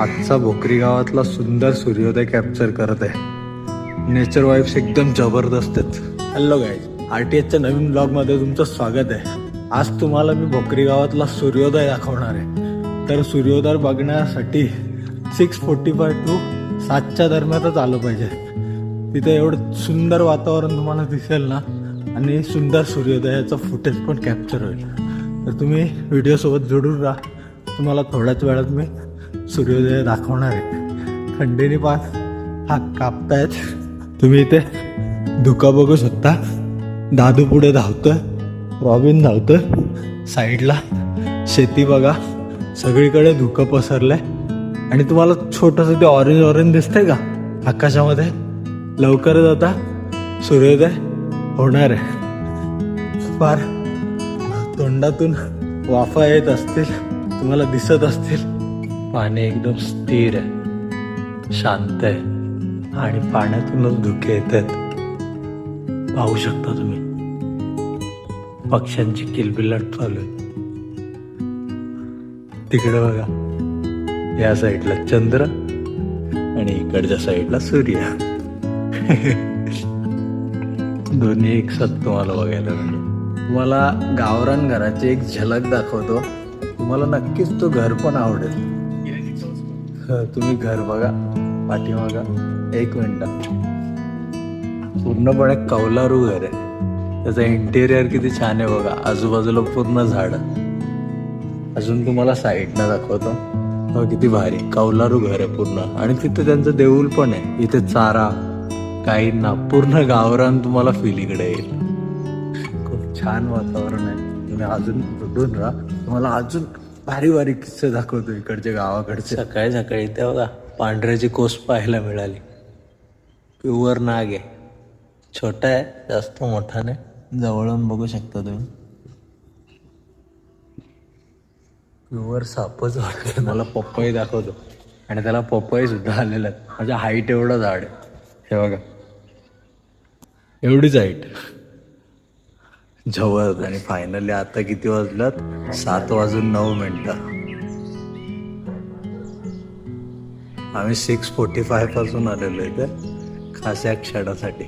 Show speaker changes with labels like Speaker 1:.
Speaker 1: आजचा भोकरी गावातला सुंदर सूर्योदय कॅप्चर करत आहे. नेचर वाईब्स एकदम जबरदस्त आहेत. हॅलो गाईज आर टी एचच्या नवीन ब्लॉगमध्ये तुमचं स्वागत आहे. आज तुम्हाला मी भोकरी गावातला सूर्योदय दाखवणार आहे. तर सूर्योदय बघण्यासाठी सिक्स फोर्टी फाय टू सातच्या दरम्यानच आलं पाहिजे. तिथे एवढं सुंदर वातावरण तुम्हाला दिसेल ना आणि सुंदर सूर्योदयाचं फुटेज पण कॅप्चर होईल. तर तुम्ही व्हिडिओसोबत जोडून राहा. तुम्हाला थोड्याच वेळात मी सूर्योदय दाखवणार आहे. थंडीने पास हा कापतायत. तुम्ही इथे धुका बघू शकता. दादू पुढे धावतोय. रॉबिन धावतोय. साईडला शेती बघा. सगळीकडे धुकं पसरलंय. आणि तुम्हाला छोटंसं ते ऑरेंज ऑरेंज दिसतंय का? आकाशामध्ये. लवकरच आता सूर्योदय होणार आहे. फार तोंडातून वाफा येत असतील. तुम्हाला दिसत असतील. पाणी एकदम स्थिर आहे. शांत आहे. आणि पाण्यातूनच धुके येत आहेत पाहू शकता तुम्ही. पक्ष्यांची किलबिलाट चालू आहे. तिकडे बघा. या साईडला चंद्र आणि इकडच्या साईडला सूर्य. दोन्ही एक साथ तुम्हाला बघायला मिळेल. तुम्हाला गावरान घराची एक झलक दाखवतो. तुम्हाला नक्कीच तो घर पण आवडेल. तुम्ही घर बघा पाठीमागा. एक मिनिट. पूर्णपणे कौलारू घर आहे. त्याचं इंटेरियर किती छान आहे बघा. आजूबाजूला पूर्ण झाड. अजून तुम्हाला साईडनं दाखवतो. हो किती भारी. कौलारू घर आहे पूर्ण. आणि तिथे त्यांचं देऊळ पण आहे. इथे चारा काहींना. पूर्ण गावरान तुम्हाला फील इकडे येईल. खूप छान वातावरण आहे. तुम्ही अजून राहा? तुम्हाला अजून भारी भारी किस्से दाखवतो इकडचे गावाकडचे. सकाळी सकाळी त्या बघा पांढऱ्याची कोस पाहायला मिळाली. प्युअर नाग आहे. छोटा आहे जास्त मोठा नाही. जवळून बघू शकता तुम्ही. प्युअर सापच वाटतं मला पप्पाई दाखवतो. आणि त्याला पप्पाई सुद्धा आलेला आहे माझ्या हाईट एवढं झाड आहे. हे बघा. एवढीच हाईट जवळ आणि फायनली आता किती वाजलात सात वाजून नऊ मिनटं. आम्ही सिक्स फोर्टी फायपासून आलेलो इथे खास या क्षणासाठी.